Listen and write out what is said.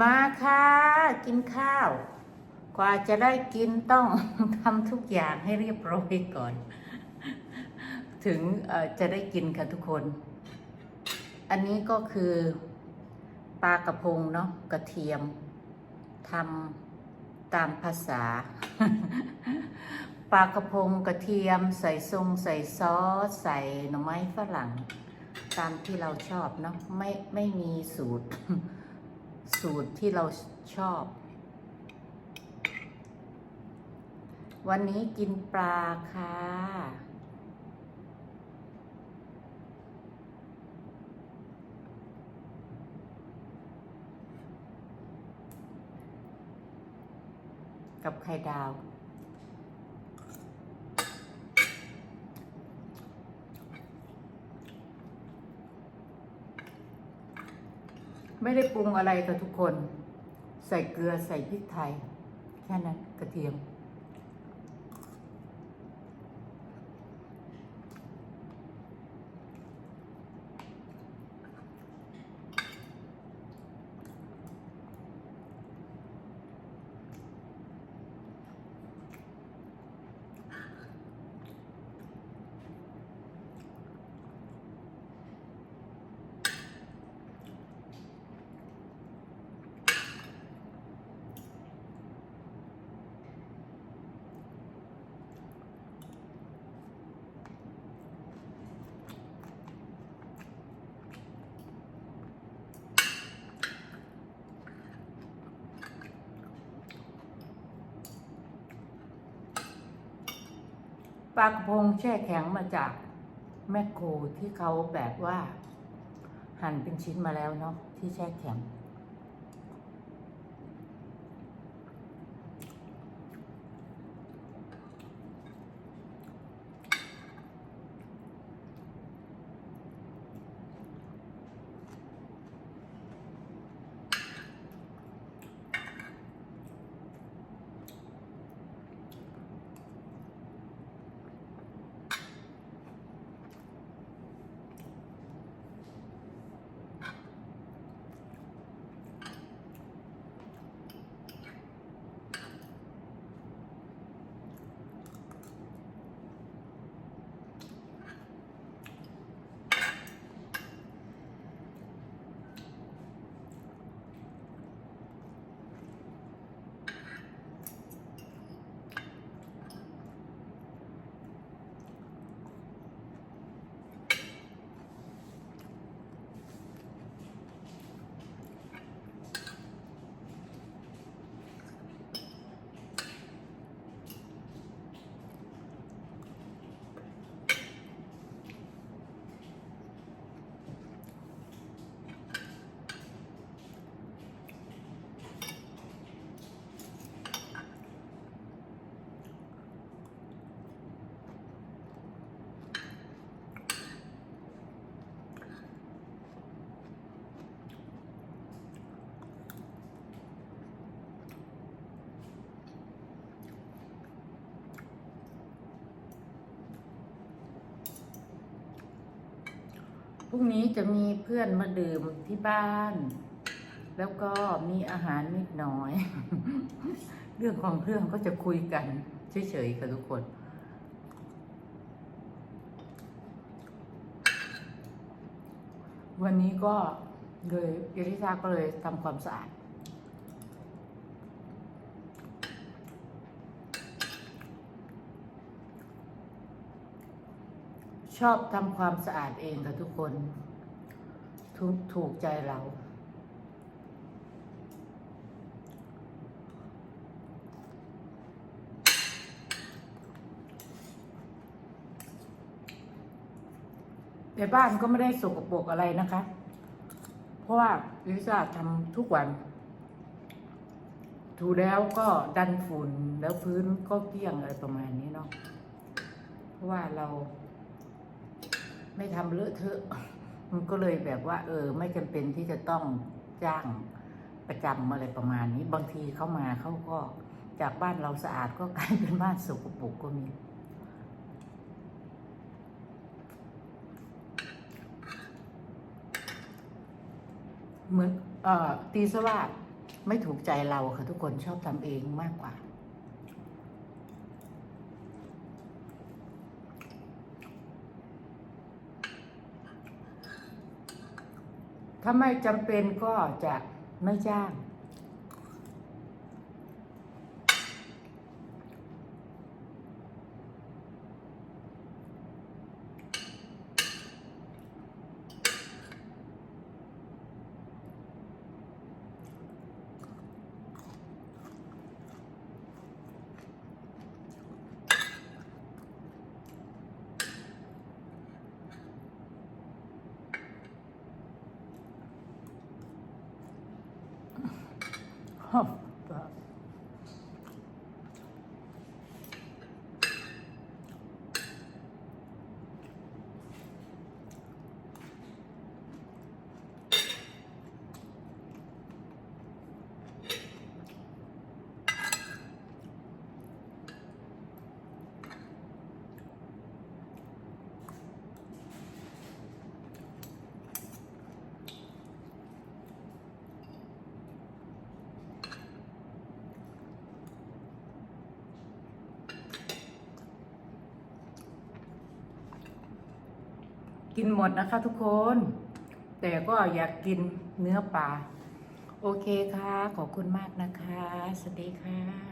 มาค่ะ กินข้าว กว่าจะได้กินต้องทำทุกอย่างให้เรียบร้อยก่อน ถึงจะได้กินค่ะทุกคน อันนี้ก็คือปลากระพงเนาะกระเทียมทำตามภาษาปลากระพงกระเทียม ใส่ทรงใส่ซอส ใส่หน่อไม้ฝรั่ง ตามที่เราชอบเนาะไม่ไม่มีสูตร สูตรที่เราชอบ วันนี้กินปลาค่ะ กับไข่ดาว ไม่ได้ปรุงอะไรกับทุกคน ใส่เกลือใส่พริกไทย แค่นั้นกระเทียม ปลากระพงแช่แข็งมาจากแมคโครที่เขาแบบว่า หั่นเป็นชิ้นมาแล้วเนาะที่แช่แข็ง พรุ่งนี้จะมีเพื่อนมาดื่มที่บ้าน แล้วก็มีอาหารนิดหน่อย เรื่องของเรื่องก็จะคุยกันเฉยๆค่ะทุกคนวันนี้ก็เลยเอลิซาก็เลยทำความสะอาด ชอบทำความสะอาดเองค่ะทุกคนถูกถูกใจเราแต่บ้านก็ไม่ได้สกปรกอะไรนะคะ เพราะว่าลิซ่าทำทุกวัน ถูแล้วก็ดันฝุ่นแล้วพื้นก็เกลี้ยงอะไรประมาณนี้เนาะ เพราะว่าเรา ไม่ทำเลอะเทอะ มันก็เลยแบบว่า เออ ไม่จำเป็นที่จะต้องจ้างประจำอะไรประมาณนี้ บางทีเข้ามาเขาก็จากบ้านเราสะอาดก็กลายเป็นบ้านสกปรกก็มีเหมือนเอ่อตีซะว่าไม่ถูกใจเราค่ะทุกคนชอบทำเองมากกว่า ถ้าไม่จำเป็นก็จะไม่จ้าง 哈 กินหมดนะคะทุกคน แต่ก็อยากกินเนื้อปลา โอเคค่ะ ขอบคุณมากนะคะ สวัสดีค่ะ